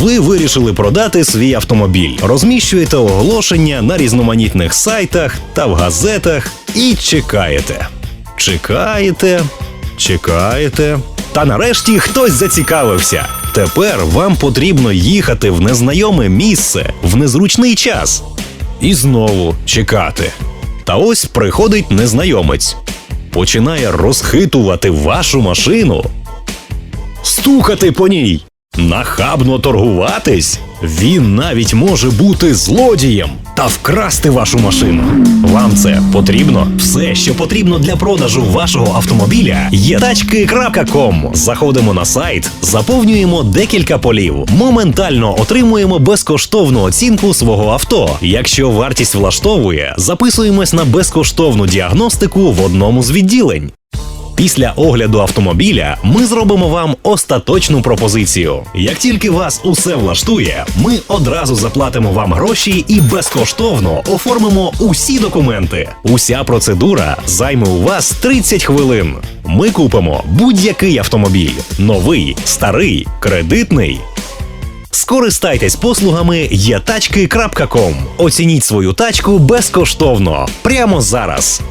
Ви вирішили продати свій автомобіль, розміщуєте оголошення на різноманітних сайтах та в газетах і чекаєте. Чекаєте, чекаєте. Та нарешті хтось зацікавився. Тепер вам потрібно їхати в незнайоме місце в незручний час. І знову чекати. Та ось приходить незнайомець, починає розхитувати вашу машину, стукати по ній, нахабно торгуватись. Він навіть може бути злодієм та вкрасти вашу машину. Вам це потрібно? Все, що потрібно для продажу вашого автомобіля, є тачки.com. Заходимо на сайт, заповнюємо декілька полів, моментально отримуємо безкоштовну оцінку свого авто. Якщо вартість влаштовує, записуємось на безкоштовну діагностику в одному з відділень. Після огляду автомобіля ми зробимо вам остаточну пропозицію. Як тільки вас усе влаштує, ми одразу заплатимо вам гроші і безкоштовно оформимо усі документи. Уся процедура займе у вас 30 хвилин. Ми купимо будь-який автомобіль: новий, старий, кредитний. Скористайтесь послугами єтачки.ком. Оцініть свою тачку безкоштовно прямо зараз.